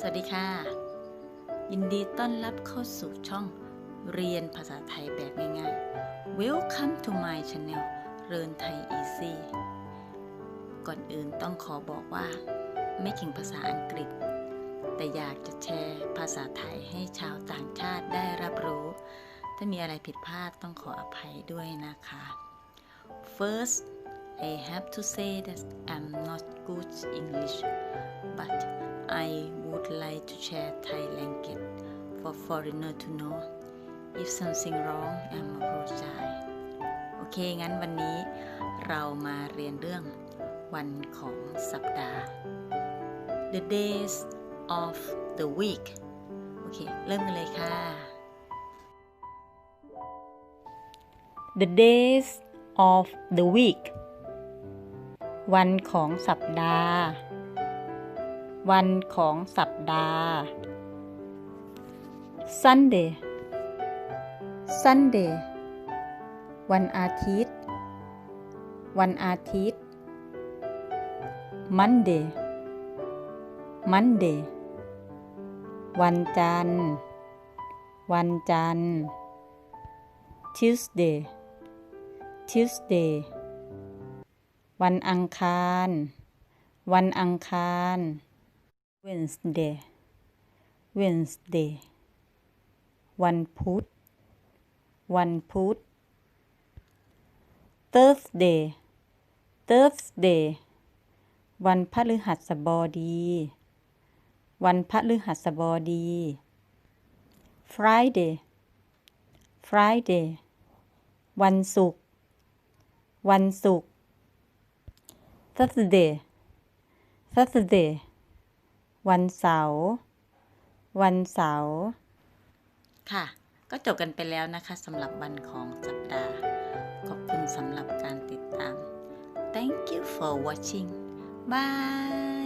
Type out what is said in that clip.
สวัสดีค่ะ ยินดีต้อนรับเข้าสู่ช่องเรียนภาษาไทยแบบง่ายๆ Welcome to my channel เรียนไทย easy ก่อนอื่นต้องขอบอกว่า ไม่เก่งภาษาอังกฤษ แต่อยากจะแชร์ภาษาไทยให้ชาวต่างชาติได้รับรู้ ถ้ามีอะไรผิดพลาดต้องขออภัยด้วยนะคะ First I have to say that I'm not good English but I would like to share Thai language for foreigner to know if something wrong I'm apologize โอเค งั้นวันนี้เรามาเรียนเรื่องวันของสัปดาห์ the days of the week โอเค เริ่มกันเลยค่ะ the days of the week วันของสัปดาห์ วันของสัปดาห์ Sunday Sunday วันอาทิตย์ วันอาทิตย์ Monday Monday วันจันทร์ วันจันทร์ Tuesday Tuesday วันอังคาร วันอังคาร Wednesday Wednesday วันพุธ วันพุธ Thursday Thursday วันพฤหัสบดี วันพฤหัสบดี Friday Friday วันศุกร์ วันศุกร์ Saturday Saturday วันเสาร์ วันเสาร์ ค่ะ ก็จบกันไปแล้วนะคะสำหรับวันของสัปดาห์ ขอบคุณสำหรับการติดตาม Thank you for watching Bye